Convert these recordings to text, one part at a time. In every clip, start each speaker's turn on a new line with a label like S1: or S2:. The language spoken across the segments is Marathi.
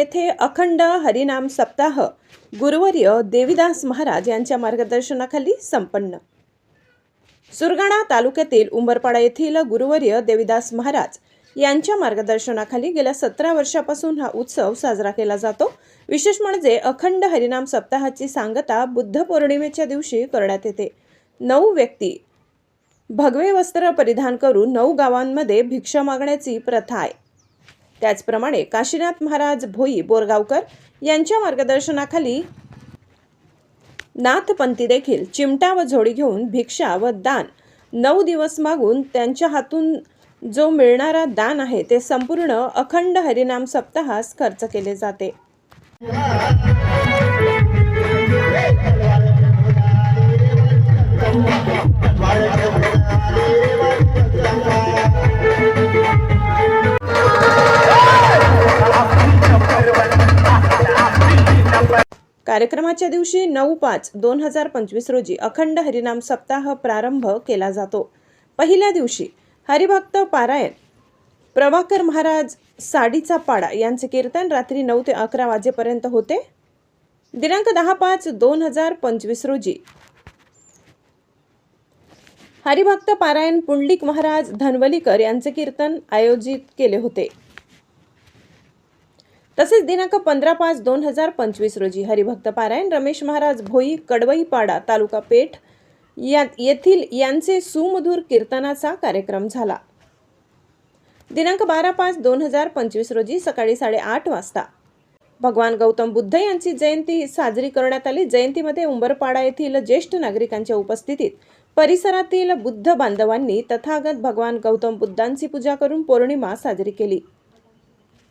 S1: येथे अखंड हरिनाम सप्ताह गुरुवर्य देविदास महाराज यांच्या मार्गदर्शनाखाली संपन्न. सुरगाणा तालुक्यातील उंबरपाडा येथील गुरुवर्य देविदास महाराज यांच्या मार्गदर्शनाखाली गेल्या सतरा वर्षापासून हा उत्सव साजरा केला जातो. विशेष म्हणजे अखंड हरिनाम सप्ताहाची सांगता बुद्ध पौर्णिमेच्या दिवशी करण्यात येते. नऊ व्यक्ती भगवे वस्त्र परिधान करून नऊ गावांमध्ये भिक्षा मागण्याची प्रथा आहे. त्याचप्रमाणे काशीनाथ महाराज भोई बोरगावकर यांच्या मार्गदर्शनाखाली नाथपंथी देखील चिमटा व झोडी घेऊन भिक्षा व दान नऊ दिवस मागून त्यांच्या हातून जो मिळणारा दान आहे ते संपूर्ण अखंड हरिनाम सप्ताहास खर्च केले जाते. कार्यक्रमाच्या दिवशी नऊ पाच दोन हजार पंचवीस रोजी अखंड हरिनाम सप्ताह प्रारंभ केला जातो. पहिल्या दिवशी हरिभक्त पारायण. प्रभाकर महाराज साडीचा पाडा यांचे कीर्तन रात्री नऊ ते अकरा वाजेपर्यंत होते. दिनांक दहा पाच दोन हजार पंचवीस रोजी. हरिभक्त पारायण पुंडलिक महाराज धनवलीकर यांचे कीर्तन आयोजित केले होते. तसेच दिनांक पंधरा पाच दोन हजार पंचवीस रोजी हरिभक्त पारायण रमेश महाराज भोई कडवईपाडा तालुका पेठ या येथील यांचे सुमधुर कीर्तनाचा कार्यक्रम झाला. दिनांक बारा पाच दोन हजार पंचवीस रोजी सकाळी साडेआठ वाजता भगवान गौतम बुद्ध यांची जयंती साजरी करण्यात आली. जयंतीमध्ये उंबरपाडा येथील ज्येष्ठ नागरिकांच्या उपस्थितीत परिसरातील बुद्ध बांधवांनी तथागत भगवान गौतम बुद्धांची पूजा करून पौर्णिमा साजरी केली.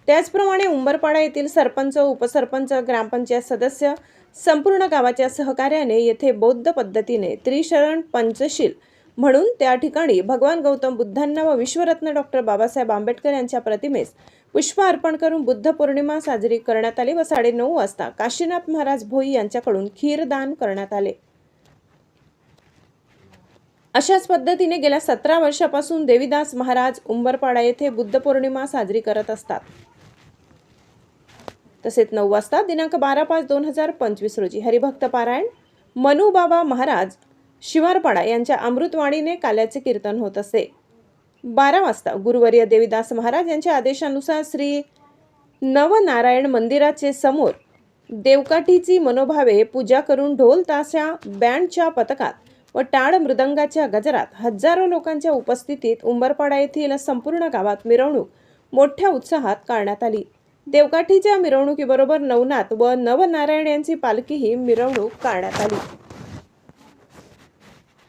S1: त्याचप्रमाणे उंबरपाडा येथील सरपंच उपसरपंच ग्रामपंचायत सदस्य संपूर्ण गावाच्या सहकार्याने येथे बौद्ध पद्धतीने त्रिशरण पंचशील म्हणून त्या ठिकाणी भगवान गौतम बुद्धांना व विश्वरत्न डॉक्टर बाबासाहेब आंबेडकर यांच्या प्रतिमेस पुष्प अर्पण करून बुद्ध पौर्णिमा साजरी करण्यात आली व साडेनऊ वाजता काशीनाथ महाराज भोई यांच्याकडून खीरदान करण्यात आले. अशाच पद्धतीने गेल्या सतरा वर्षापासून देवीदास महाराज उंबरपाडा येथे बुद्ध पौर्णिमा साजरी करत असतात. तसेच नऊ वाजता दिनांक बारा पाच दोन हजार पंचवीस रोजी हरिभक्त पारायण. मनुबाबा महाराज शिवारपाडा यांच्या अमृतवाणीने काल्याचे कीर्तन होत असे. बारा वाजता गुरुवर्य देवीदास महाराज यांच्या आदेशानुसार श्री नवनारायण मंदिराचे समोर देवकाठीची मनोभावे पूजा करून ढोल ताशा बँडच्या पथकात व टाळ मृदंगाच्या गजरात हजारो लोकांच्या उपस्थितीत उंबरपाडा येथील संपूर्ण गावात मिरवणूक मोठ्या उत्साहात काढण्यात आली. देवकाठीच्या मिरवणुकीबरोबर नवनाथ व नवनारायण यांची पालखीही मिरवणूक काढण्यात आली.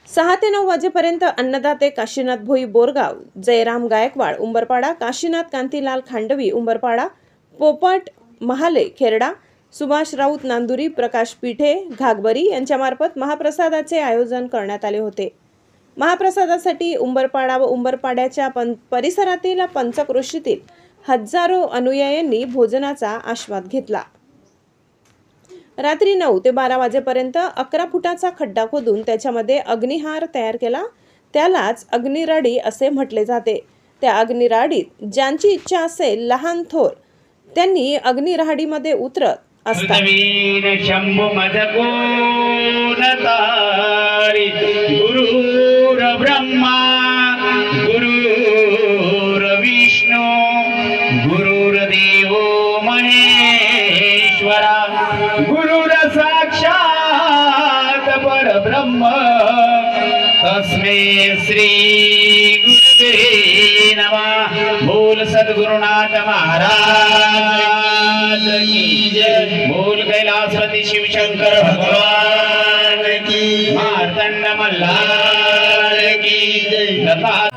S1: सहा ते नऊ वाजेपर्यंत अन्नदाते काशीनाथ भोई बोरगाव जयराम गायकवाड उंबरपाडा काशीनाथ कांतीलाल खांडवी उंबरपाडा पोपट महाले खेरडा सुभाष राऊत नांदुरी प्रकाश पिठे घागबरी यांच्यामार्फत महाप्रसादाचे आयोजन करण्यात आले होते. महाप्रसादासाठी उंबरपाडा व उंबरपाड्याच्या पं परिसरातील पंचक्रोशीतील हजारो अनुयायांनी भोजनाचा आस्वाद घेतला. रात्री नऊ ते बारा वाजेपर्यंत अकरा फुटाचा खड्डा खोदून त्याच्यामध्ये अग्निहार तयार केला. त्यालाच अग्निराडी असे म्हटले जाते. त्या अग्निराडीत ज्यांची इच्छा असेल लहान थोर त्यांनी अग्निराडीमध्ये उतरत असतात.
S2: महेश्वरा गुरुर साक्षात परब्रह्म. तस्मे श्री गुरुवे नमः. बोल सद्गुरुनाथ महाराज की जय. बोल कैलासपती शिवशंकर भगवान की मार्तंड मल्हार की जय. लता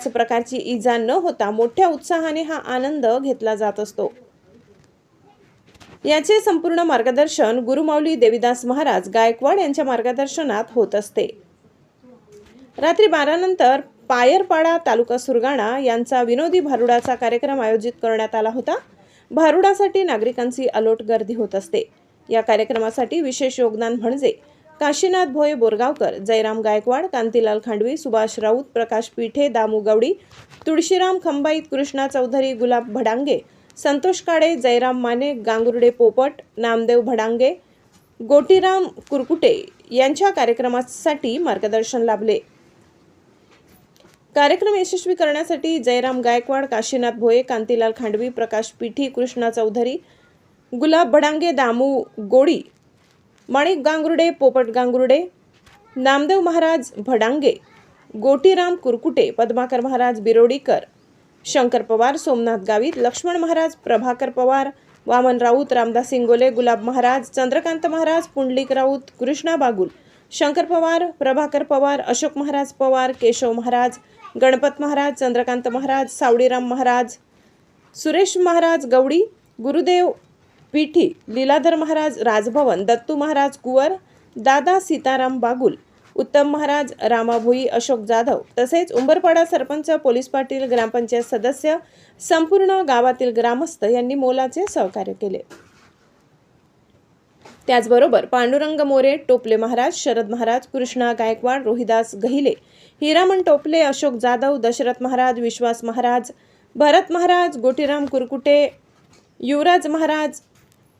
S1: कुठल्याच प्रकारची इजा न होता मोठ्या उत्साहाने हा आनंद घेतला जात असतो. याचे संपूर्ण मार्गदर्शन गुरुमाऊली देवीदास महाराज गायकवाड यांच्या मार्गदर्शनात होत असते. रात्री बारानंतर पायरपाडा तालुका सुरगाणा यांचा विनोदी भारुडाचा कार्यक्रम आयोजित करण्यात आला होता. भारुडासाठी नागरिकांची अलोट गर्दी होत असते. या कार्यक्रमासाठी विशेष योगदान म्हणजे काशीनाथ भोये बोरगावकर जयराम गायकवाड कांतीलाल खांडवी सुभाष राऊत प्रकाश पिठे दामू गवडी तुळशीराम खंबाईत कृष्णा चौधरी गुलाब भडांगे संतोष काळे जयराम माने गांगुर्डे पोपट नामदेव भडांगे गोटीराम कुरकुटे यांच्या कार्यक्रमासाठी मार्गदर्शन लाभले. कार्यक्रम यशस्वी करण्यासाठी जयराम गायकवाड काशीनाथ भोये कांतीलाल खांडवी प्रकाश पिठी कृष्णा चौधरी गुलाब भडांगे दामू गोडी माणिक गांगुर्डे पोपट गांगुर्डे नामदेव महाराज भडांगे गोटीराम कुरकुटे पद्माकर महाराज बिरोडीकर शंकर पवार सोमनाथ गावित लक्ष्मण महाराज प्रभाकर पवार वामन राऊत रामदास इंगोले गुलाब महाराज चंद्रकांत महाराज पुंडलिक राऊत कृष्णा बागुल शंकर पवार प्रभाकर पवार अशोक महाराज पवार केशव महाराज गणपत महाराज चंद्रकांत महाराज सावडीराम महाराज सुरेश महाराज गवडी गुरुदेव पीठी लीलाधर महाराज राजभवन दत्तू महाराज कुवर दादा सीताराम बागुल उत्तम महाराज रामाभोई अशोक जाधव तसेच उंबरपाडा सरपंच पोलीस पाटील ग्रामपंचायत सदस्य संपूर्ण गावातील ग्रामस्थ यांनी मोलाचे सहकार्य केले. त्याचबरोबर पांडुरंग मोरे टोपले महाराज शरद महाराज कृष्णा गायकवाड रोहिदास गहिले हिरामन टोपले अशोक जाधव दशरथ महाराज विश्वास महाराज भरत महाराज गोटीराम कुरकुटे युवराज महाराज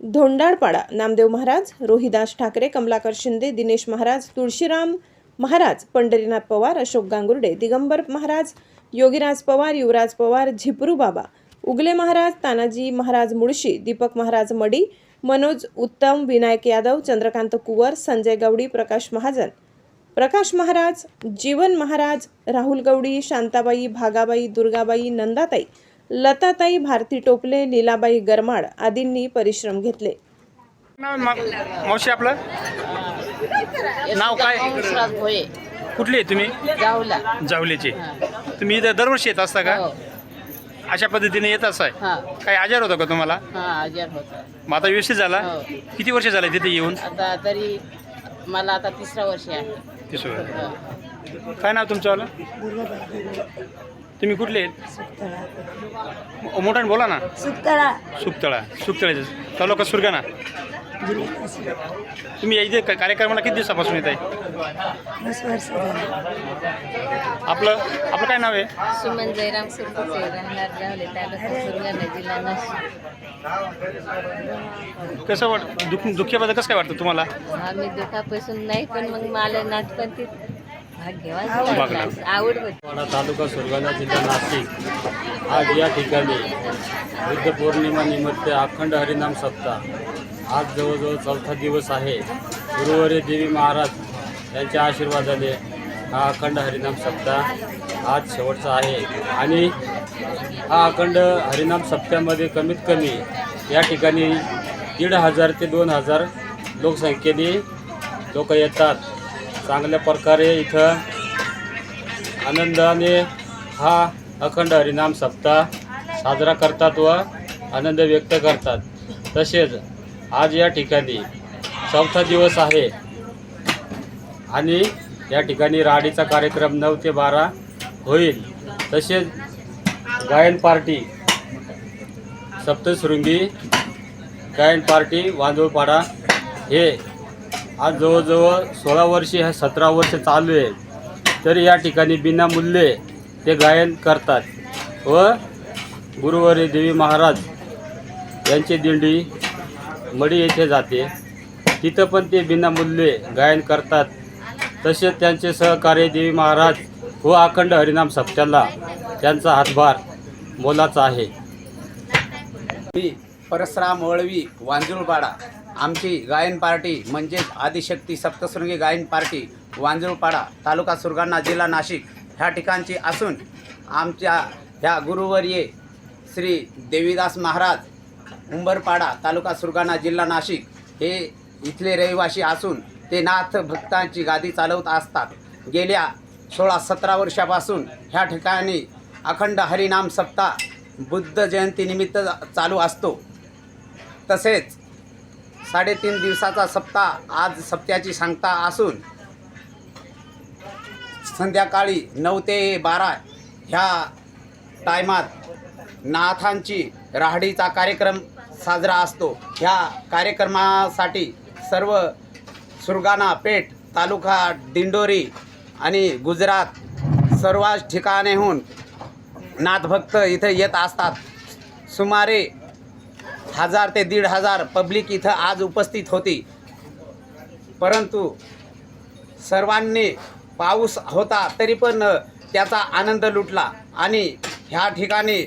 S1: धोंडाळपाडा नामदेव महाराज रोहिदास ठाकरे कमलाकर शिंदे दिनेश महाराज तुळशीराम महाराज पंढरीनाथ पवार अशोक गांगुर्डे दिगंबर महाराज योगीराज पवार युवराज पवार झिपरू बाबा उगले महाराज तानाजी महाराज मुळशी दीपक महाराज मडी मनोज उत्तम विनायक यादव चंद्रकांत कुवर संजय गवडी प्रकाश महाजन. प्रकाश महाराज जीवन महाराज राहुल गवडी शांताबाई भागाबाई दुर्गाबाई नंदाताई लताताई भारती टोपले लीलाबाई गरमाड आदींनी परिश्रम घेतले.
S3: नाव मा- मावशी आपलं? नाव काय?
S4: भोये.
S3: कुठले आहे तुम्ही?
S4: जाऊला
S3: जावलेचे. तुम्ही इथं दरवर्षी येत असता का?
S4: हो.
S3: अशा पद्धतीने येत असाय.
S4: हा.
S3: काही आजार होता का तुम्हाला?
S4: हा आजार होता.
S3: मग आता व्यवस्थित झाला?
S4: हो.
S3: किती वर्ष झाले तिथे येऊन?
S4: आता तरी मला आता तिसरा वर्ष आहे.
S3: तीस वर्ष.
S4: हो.
S3: काय नाव तुमचं? तुम्ही कुठले? आहेत मो- मोठ्याने बोला ना. सुकतळा. सुकतळ्याचं. तालुका सुरगाणा. तुम्ही या इथे का- कार्यक्रमाला किती दिवसापासून येत आहे आपलं आपलं काय नाव आहे?
S5: सुमन जयराम सुरकुचे राहणार जावले तालुका सुरगाणा जिल्हा नाशिक.
S3: कसं वाट दुःख दुःख्याबद्दल कसं काय वाटतं तुम्हाला?
S5: आम्ही दुखापासून नाही पण मग मला नाटपंथीत
S6: वाडा तालुका सुरगाणा जिल्हा नाशिक. आज या ठिकाणी बुद्ध पौर्णिमा निमित्त अखंड हरिनाम सप्ताह. आज जवळजवळ चौथा दिवस आहे. गुरुवारी देवी महाराज यांच्या आशीर्वादाने हा अखंड हरिनाम सप्ताह आज शेवटचा आहे. आणि हा अखंड हरिनाम सप्त्यामध्ये कमीत कमी या ठिकाणी दीड हजार ते दोन हजार लोकसंख्येने लोक येतात. चांगल्या प्रकारे इथं आनंदाने हा अखंड हरिनाम सप्ताह साजरा करतात व आनंद व्यक्त करतात. तसेच आज या ठिकाणी चौथा दिवस आहे आणि या ठिकाणी राडीचा कार्यक्रम नऊ ते बारा होईल. तसेच गायन पार्टी सप्तशृंगी गायन पार्टी वांजोळपाडा हे आज जवळजवळ सोळा वर्षे हे सतरा वर्ष चालू आहे तरी या ठिकाणी बिनामूल्ये ते गायन करतात. व गुरुवारी देवी महाराज यांची दिंडी मडी येथे जाते. तिथं पण ते बिनामूल्ये गायन करतात. तसेच त्यांचे सहकार्य देवी महाराज व अखंड हरिनाम सप्त्याला त्यांचा हातभार मोलाचा आहे.
S7: मी परसराम वळवी वांजुळपाडा आमची गायन पार्टी म्हणजेच आदिशक्ती सप्तशृंगी गायन पार्टी वांजुळपाडा तालुका सुरगाणा जिल्हा नाशिक ह्या ठिकाणची असून आमच्या ह्या गुरुवर्ये श्री देवीदास महाराज उंबरपाडा तालुका सुरगाणा जिल्हा नाशिक हे इथले रहिवासी असून ते नाथ भक्तांची गादी चालवत असतात. गेल्या सोळा सतरा वर्षापासून ह्या ठिकाणी अखंड हरिनाम सप्ताह बुद्ध जयंतीनिमित्त चालू असतो. तसेच साडेतीन दिवसाचा सप्ताह आज सप्त्याची सांगता असून संध्याकाळी नऊ ते बारा ह्या टायमात नाथांची राहडीचा कार्यक्रम साजरा असतो. ह्या कार्यक्रमासाठी सर्व सुरगाणा पेठ तालुका दिंडोरी आणि गुजरात सर्वच ठिकाणेहून नाथभक्त इथे येत असतात. सुमारे हजार ते दीड हजार पब्लिक इथं आज उपस्थित होती. परंतु सर्वांनी पाऊस होता तरी पण त्याचा आनंद लुटला आणि ह्या ठिकाणी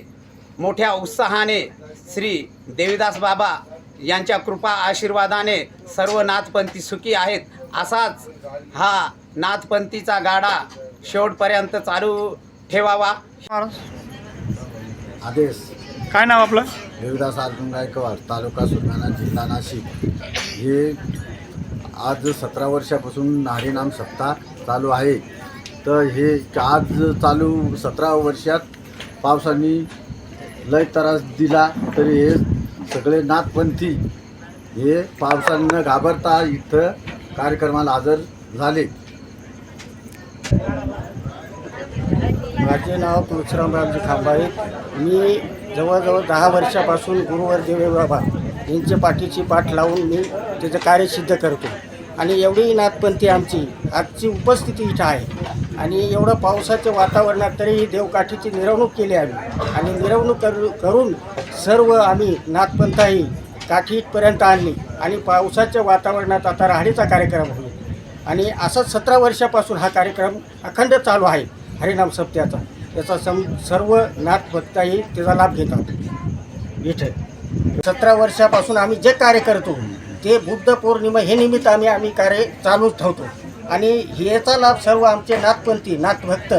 S7: मोठ्या उत्साहाने श्री देवीदास बाबा यांच्या कृपा आशीर्वादाने सर्व नाथपंथी सुखी आहेत. असाच हा नाथपंथीचा गाडा शेवटपर्यंत चालू ठेवावा.
S8: आदेश.
S3: काय नाव आपलं?
S8: देवदास अर्जुन गायकवाड तालुका सुरगाणा जिल्हा नाशिक. हे आज सतरा वर्षापासून हरिनाम सप्ताह चालू आहे. तर हे आज चालू सतरा वर्षात पावसाने लय त्रास दिला तरी हे सगळे नाथपंथी हे पावसाने न घाबरता इथं कार्यक्रमाला हजर झाले.
S9: माझे नाव तुळशीराम रामजी खांबाळे. मी जवळजवळ दहा वर्षापासून गुरुवर देवे बाबा यांच्या पाठीची पाठ लावून मी त्याचं कार्य सिद्ध करतो. आणि एवढी नाथपंथी आमची. आजची उपस्थिती इथं आहे. आणि एवढं पावसाच्या वातावरणात तरीही देवकाठीची मिरवणूक केली आम्ही. आणि मिरवणूक कर करून सर्व आम्ही नाथपंथाही काठी इथपर्यंत आणली. आणि पावसाच्या वातावरणात आता राहडीचा कार्यक्रम होईल. आणि असाच सतरा वर्षापासून हा कार्यक्रम अखंड चालू आहे. हरिनाम सप्त्याचा. याचा सम सर्व नाथ भक्तही त्याचा लाभ घेतात. इथे. सतरा वर्षापासून आम्ही जे कार्य करतो ते बुद्ध पौर्णिमा हे निमित्त आम्ही आम्ही कार्य चालूच ठेवतो. आणि ह्याचा लाभ सर्व आमचे नाथपंथी नाथभक्त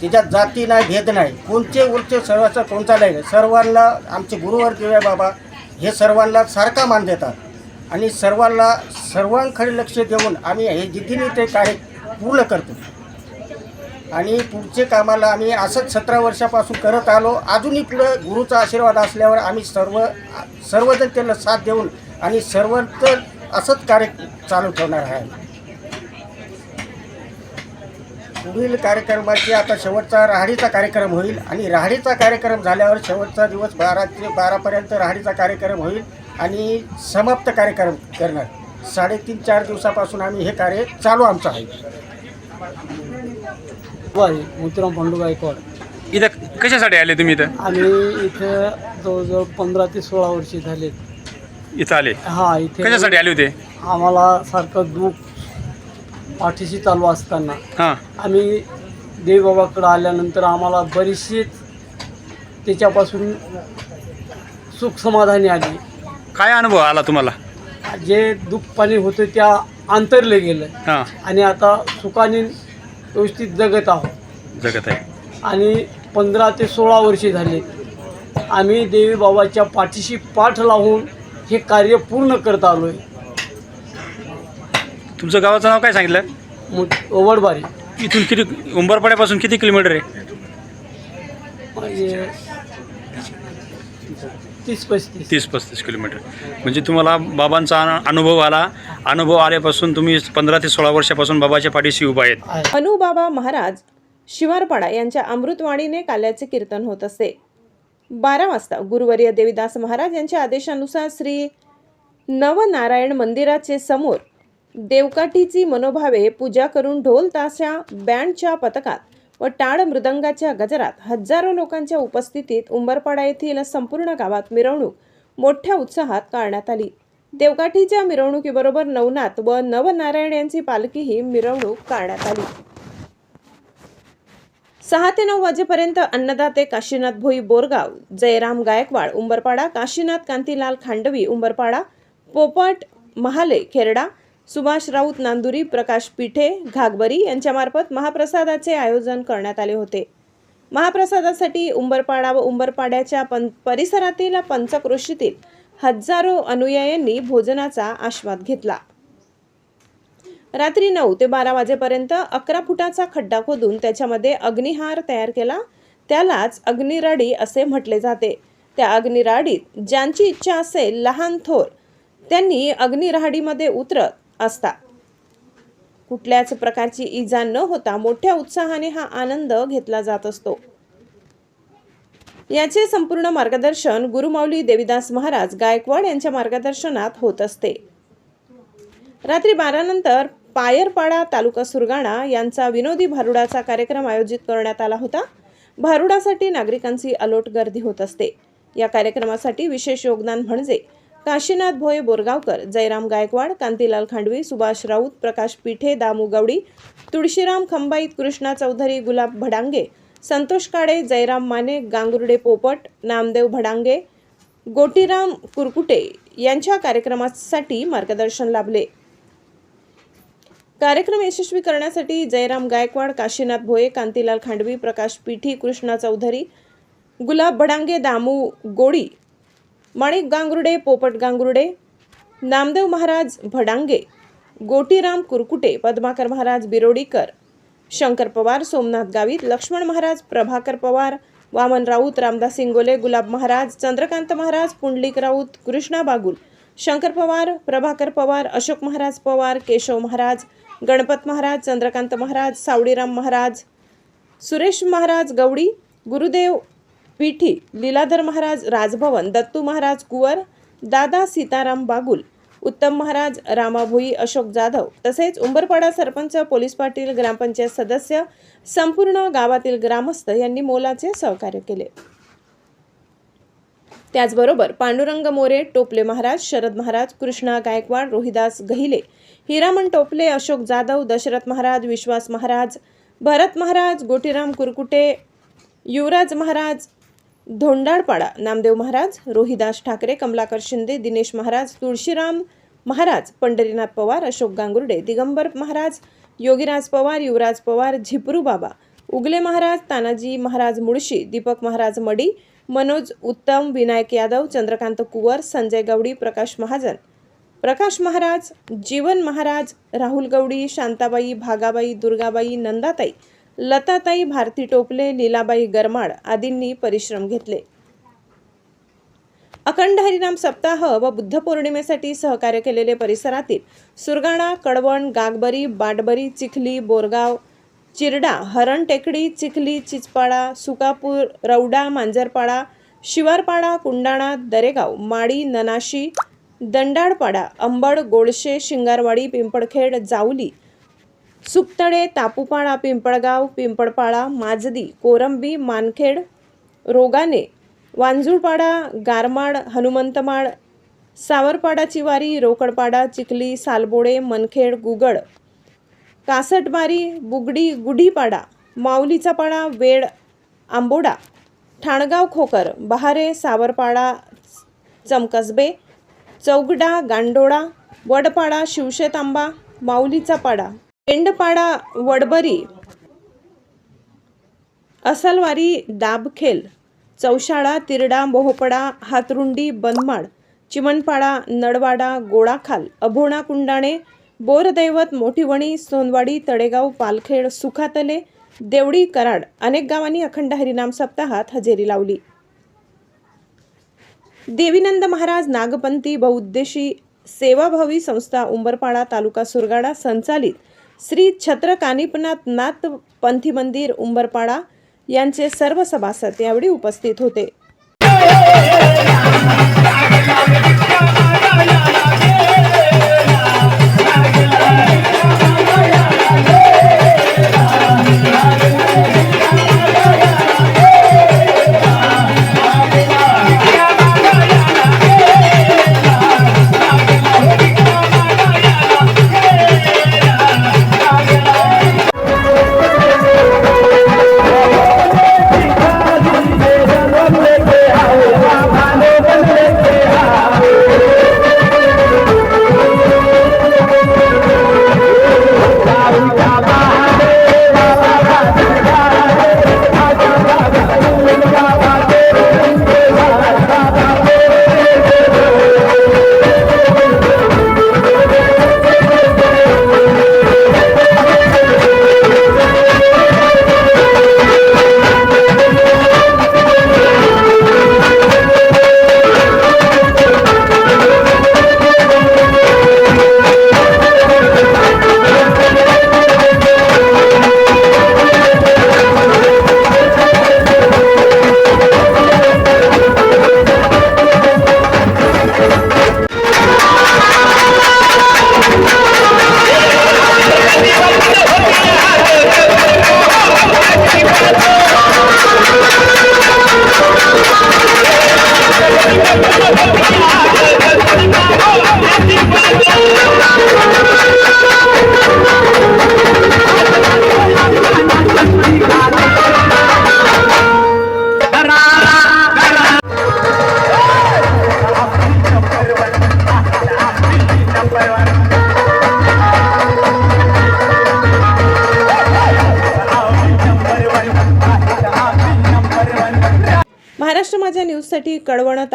S9: त्याच्यात जाती नाही भेद नाही कोणचे उरचे सर्वाचा कोणता नाही. सर्वांना आमचे गुरुवर देव्या बाबा हे सर्वांना सारखा मान देतात. आणि सर्वांना सर्वांकडे लक्ष देऊन आम्ही हे जिद्दीने ते कार्य पूर्ण करतो. आणि पुढचे कामाला आम्ही असंच सतरा वर्षापासून करत आलो. अजूनही पुढं गुरुचा आशीर्वाद असल्यावर आम्ही सर्व सर्वजण त्याला साथ देऊन आणि सर्वत्र असंच कार्य चालू ठेवणार आहे. पुढील कार्यक्रमाची आता शेवटचा राहडीचा कार्यक्रम होईल आणि राहडीचा कार्यक्रम झाल्यावर शेवटचा दिवस बारा ते बारापर्यंत राहडीचा कार्यक्रम होईल आणि समाप्त कार्यक्रम करणार. साडेतीन चार दिवसापासून आम्ही हे कार्य चालू आमचं आहे.
S10: मोतीराम पांडू गायकवाड.
S3: इथं कशासाठी आले तुम्ही इथं?
S10: आम्ही इथं जवळजवळ पंधरा ते सोळा वर्षे झाले
S3: इथं आले.
S10: हा इथे
S3: कशासाठी आले होते?
S10: आम्हाला सारखं दुःख पाठीशी चालू असताना.
S3: हां.
S10: आम्ही देवबाबाकडं आल्यानंतर आम्हाला बरीचशीच त्याच्यापासून सुख समाधानी आली.
S3: काय अनुभव आला तुम्हाला?
S10: जे दुःख पाणी होतं त्या अंतरले गेलं.
S3: हां.
S10: आणि आता सुखाने व्यवस्थित जगत आहोत.
S3: जगत आहे.
S10: आणि पंधरा ते सोळा वर्षे झाले आम्ही देवी बाबाच्या पाठीशी पाठ लावून हे कार्य पूर्ण करत आलो आहे
S3: तुमचं गावाचं नाव काय सांगितलं?
S10: ओवडबारी
S3: इथून किती उंबरपाड्यापासून किती किलोमीटर आहे?
S10: म्हणजे तीस पस्तीस.
S3: तीस पस्तीस किलोमीटर. म्हणजे तुम्हाला बाबांचा अनु- अनुभव आला. अनुभव आल्यापासून तुम्ही पंधरा ते सोळा वर्षापासून बाबाच्या पाठीशी उभा आहेत.
S10: आहे.
S1: अनुबाबा महाराज शिवारपाडा यांच्या अमृतवाणीने काल्याचे कीर्तन होत असते बारा वाजता गुरुवर्य देवीदास महाराज यांच्या आदेशानुसार श्री नवनारायण मंदिराचे समोर देवकाठीची मनोभावे पूजा करून ढोल ताशा बँडच्या पथकात व टाळ मृदंगाच्या गजरात हजारो लोकांच्या उपस्थितीत उंबरपाडा येथील संपूर्ण गावात मिरवणूक मोठ्या उत्साहात काढण्यात आली. देवकाठीच्या मिरवणुकीबरोबर नवनाथ व नवनारायण यांची पालखीही मिरवणूक काढण्यात आली. सहा ते नऊ वाजेपर्यंत अन्नदाते काशीनाथ भोई बोरगाव जयराम गायकवाड उंबरपाडा काशीनाथ कांतीलाल खांडवी उंबरपाडा पोपट महाले खेरडा सुभाष राऊत नांदुरी प्रकाश पिठे घागबरी यांच्यामार्फत महाप्रसादाचे आयोजन करण्यात आले होते. महाप्रसादासाठी उंबरपाडा व उंबरपाड्याच्या पं परिसरातील पंचकृषीतील हजारो अनुयायांनी भोजनाचा आस्वाद घेतला. रात्री नऊ ते बारा वाजेपर्यंत अकरा फुटाचा खड्डा खोदून त्याच्यामध्ये अग्निहार तयार केला. त्यालाच अग्निराडी असे म्हटले जाते. त्या अग्निराडीत ज्यांची इच्छा असेल लहान थोर त्यांनी अग्निराडीमध्ये उतरत असतात. कुठल्याच प्रकारची इजा न होता मोठ्या उत्साहाने हा आनंद घेतला जात असतो. याचे संपूर्ण मार्गदर्शन गुरुमाऊली देवीदास महाराज गायकवाड यांच्या मार्गदर्शनात होत असते. रात्री बारानंतर पायरपाडा तालुका सुरगाणा यांचा विनोदी भारुडाचा कार्यक्रम आयोजित करण्यात आला होता. भारुडासाठी नागरिकांची अलोट गर्दी होत असते. या कार्यक्रमासाठी विशेष योगदान म्हणजे काशीनाथ भोये बोरगावकर जयराम गायकवाड कांतीलाल खांडवी सुभाष राऊत प्रकाश पिठे दामू गवडी तुळशीराम खंबाईत कृष्णा चौधरी गुलाब भडांगे संतोष काळे जयराम माने गांगुर्डे पोपट नामदेव भडांगे गोटीराम कुरकुटे यांच्या कार्यक्रमासाठी मार्गदर्शन लाभले. कार्यक्रम यशस्वी करण्यासाठी जयराम गायकवाड काशीनाथ भोये कांतीलाल खांडवी प्रकाश पिठी कृष्णा चौधरी गुलाब भडांगे दामू गोडी माणिक गांगुर्डे पोपट गांगुर्डे नामदेव महाराज भडांगे गोटीराम कुरकुटे पद्माकर महाराज बिरोडीकर शंकर पवार सोमनाथ गावित लक्ष्मण महाराज प्रभाकर पवार वामन राऊत रामदास सिंगोले गुलाब महाराज चंद्रकांत महाराज पुंडलिक राऊत कृष्णा बागुल शंकर पवार प्रभाकर पवार अशोक महाराज पवार केशव महाराज गणपत महाराज चंद्रकांत महाराज सावडीराम महाराज सुरेश महाराज गवडी गुरुदेव पिठी लीलाधर महाराज राजभवन दत्तू महाराज कुवर दादा सीताराम बागुल उत्तम महाराज रामाभोई अशोक जाधव तसेच उंबरपाडा सरपंच पोलीस पाटील ग्रामपंचायत सदस्य संपूर्ण गावातील ग्रामस्थ यांनी मोलाचे सहकार्य केले. त्याचबरोबर पांडुरंग मोरे टोपले महाराज शरद महाराज कृष्णा गायकवाड रोहिदास गहिले हिरामण टोपले अशोक जाधव दशरथ महाराज विश्वास महाराज भरत महाराज गोटीराम कुरकुटे युवराज महाराज धोंडाळपाडा नामदेव महाराज रोहिदास ठाकरे कमलाकर शिंदे दिनेश महाराज तुळशीराम महाराज पंढरीनाथ पवार अशोक गांगुर्डे दिगंबर महाराज योगीराज पवार युवराज पवार झिपरू बाबा उगले महाराज तानाजी महाराज मुळशी दीपक महाराज मडी मनोज उत्तम विनायक यादव चंद्रकांत कुवर संजय गवडी प्रकाश महाजन. प्रकाश महाराज जीवन महाराज राहुल गवडी शांताबाई भागाबाई दुर्गाबाई नंदाताई लताताई भारती टोपले लीलाबाई गरमाड आदींनी परिश्रम घेतले. अखंड हरिनाम सप्ताह व बुद्ध पौर्णिमेसाठी सहकार्य केलेले परिसरातील सुरगाणा कडवण गागबरी बाटबरी चिखली बोरगाव चिरडा हरण टेकडी चिखली चिचपाडा सुकापूर रौडा मांजरपाडा शिवारपाडा कुंडाणा दरेगाव माडी ननाशी दंडाळपाडा अंबड गोळशे शिंगारवाडी पिंपळखेड जावली सुकतडे तापूपाडा पिंपळगाव पिंपळपाडा माजदी कोरंबी मानखेड रोगाने वांजुळपाडा गारमाड हनुमंतमाळ सावरपाडा चिवारी रोकडपाडा चिखली सालबोडे मनखेड गुगड कासटबारी बुगडी गुढीपाडा माऊलीचा पाडा वेड आंबोडा ठाणगाव खोकर बहारे सावरपाडा चमकसबे चौगडा गांडोळा वडपाडा शिवशेतांबा माऊलीचा पाडा पेंडपाडा वडबरी असलवारी दाबखेल चौशाळा तिरडा मोहपडा हातरुंडी बनमाड चिमणपाडा नडवाडा गोळाखाल अभोणा कुंडाणे बोरदैवत मोठीवणी सोनवाडी तळेगाव पालखेड सुखातले देवडी कराड अनेक गावांनी अखंड हरिनाम सप्ताहात हजेरी लावली. देवीनंद महाराज नागपंथी बहुउद्देशी सेवाभावी संस्था उंबरपाडा तालुका सुरगाडा संचालित श्री छत्र कानिपनाथ नाथ पंथी मंदिर उंबरपाडा यांचे सर्व सभासद यावेळी उपस्थित होते.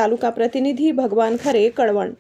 S1: तालुका प्रतिनिधी भगवान खरे कळवण